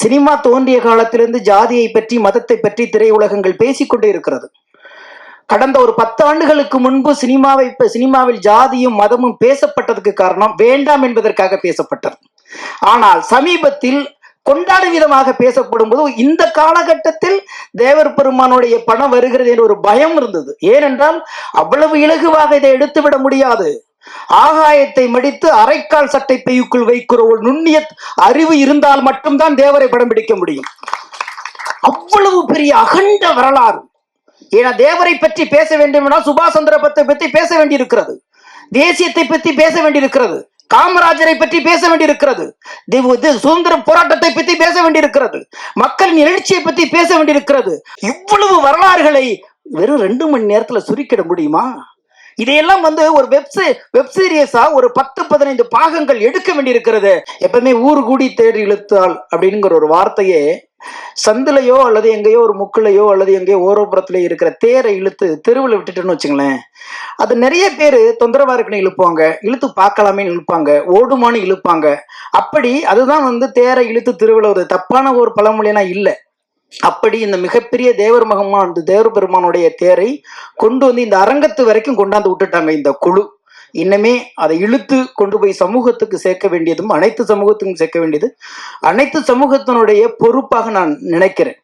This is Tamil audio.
சினிமா தோன்றிய காலத்திலிருந்து ஜாதியை பற்றி மதத்தை பற்றி திரையுலகங்கள் பேசிக்கொண்டே இருக்கிறது. கடந்த ஒரு பத்து ஆண்டுகளுக்கு முன்பு சினிமாவை சினிமாவில் ஜாதியும் மதமும் பேசப்பட்டதுக்கு காரணம் வேண்டாம் என்பதற்காக பேசப்பட்டது. ஆனால் சமீபத்தில் கொண்டாடும் விதமாக பேசப்படும் போது இந்த காலகட்டத்தில் தேவர் பெருமானுடைய பணம் வருகிறது என்ற ஒரு பயம் இருந்தது. ஏனென்றால் அவ்வளவு இலகுவாக இதை எடுத்துவிட முடியாது. ஆகாயத்தை மடித்து அரைக்கால் சட்டை பையுக்குள் வைக்கிற ஒரு நுண்ணிய அறிவு இருந்தால் மட்டும்தான் தேவரை படம் பிடிக்க முடியும். அவ்வளவு பெரிய அகண்ட வரலாறு. ஏன்னா தேவரை பற்றி பேச வேண்டும் சுபாஷ் சந்திரபத்தை பற்றி பேச வேண்டியிருக்கிறது. தேசியத்தை பற்றி பேச வேண்டியிருக்கிறது. காமராஜரை பற்றி பேச வேண்டியிருக்கிறது. இது சுதந்திர போராட்டத்தை பற்றி பேச வேண்டியிருக்கிறது. மக்களின் எழுச்சியை பற்றி பேச வேண்டியிருக்கிறது. இவ்வளவு வரலாறுகளை வெறும் ரெண்டு மணி நேரத்தில் சுருக்கிட முடியுமா? இதையெல்லாம் வந்து ஒரு வெப்சை வெப் சீரியஸா ஒரு பத்து பதினைந்து பாகங்கள் எடுக்க வேண்டியிருக்கிறது. எப்பவுமே ஊர் கூடி தேடி இழுத்தாள் அப்படிங்கிற ஒரு வார்த்தையே சந்துலையோ அல்லது எங்கேயோ ஒரு முக்கிலையோ அல்லது எங்கேயோ ஓரோபுரத்திலேயோ இருக்கிற தேரை இழுத்து தெருவில் விட்டுட்டுன்னு வச்சுங்களேன். அது நிறைய பேர் தொந்தரவா இருக்குன்னு இழுப்பாங்க. இழுத்து பார்க்கலாமேன்னு இழுப்பாங்க. ஓடுமான்னு இழுப்பாங்க. அப்படி அதுதான் வந்து தேரை இழுத்து திருவிழாவது தப்பான ஒரு பழமொழினா இல்லை. அப்படி இந்த மிகப்பெரிய தேவர் மகமான் தேவர் பெருமானுடைய தேரை கொண்டு வந்து இந்த அரங்கத்து வரைக்கும் கொண்டாந்து விட்டுட்டாங்க இந்த குழு. இன்னமே அதை இழுத்து கொண்டு போய் சமூகத்துக்கு சேர்க்க வேண்டியதும் அனைத்து சமூகத்துக்கும் சேர்க்க வேண்டியது அனைத்து சமூகத்தினுடைய பொறுப்பாக நான் நினைக்கிறேன்.